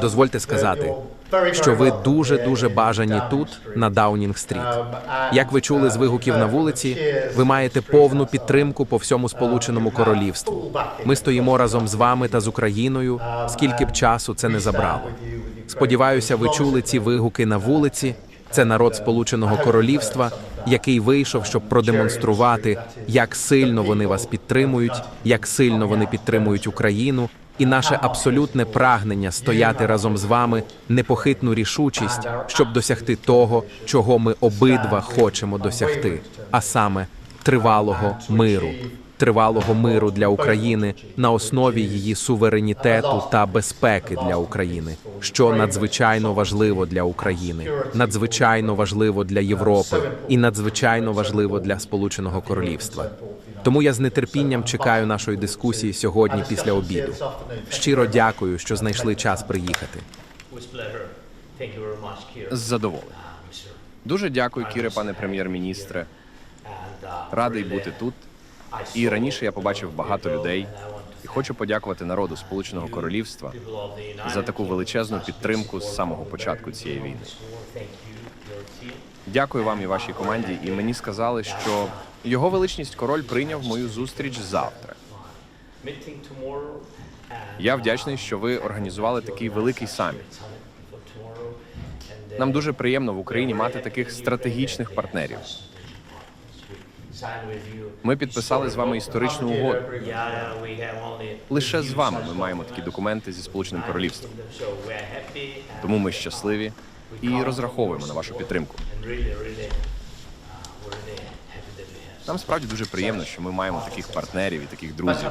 Дозвольте сказати, що ви дуже дуже бажані тут, на Даунінг-стріт. Як ви чули з вигуків на вулиці, ви маєте повну підтримку по всьому Сполученому Королівству. Ми стоїмо разом з вами та з Україною, скільки б часу це не забрало. Сподіваюся, ви чули ці вигуки на вулиці. Це народ Сполученого Королівства, який вийшов, щоб продемонструвати, як сильно вони вас підтримують, як сильно вони підтримують Україну, і наше абсолютне прагнення стояти разом з вами, непохитну рішучість, щоб досягти того, чого ми обидва хочемо досягти, а саме тривалого миру. Тривалого миру для України на основі її суверенітету та безпеки для України, що надзвичайно важливо для України, надзвичайно важливо для Європи і надзвичайно важливо для Сполученого Королівства. Тому я з нетерпінням чекаю нашої дискусії сьогодні після обіду. Щиро дякую, що знайшли час приїхати. З задоволенням. Дуже дякую, Кіре, пане прем'єр-міністре. Радий бути тут. І раніше я побачив багато людей. І хочу подякувати народу Сполученого Королівства за таку величезну підтримку з самого початку цієї війни. Дякую вам і вашій команді. І мені сказали, що його величність король прийняв мою зустріч завтра. Я вдячний, що ви організували такий великий саміт. Нам дуже приємно в Україні мати таких стратегічних партнерів. Ми підписали з вами історичну угоду. Лише з вами ми маємо такі документи зі сполученим королівством. Тому ми щасливі і розраховуємо на вашу підтримку. Нам справді дуже приємно, що ми маємо таких партнерів і таких друзів.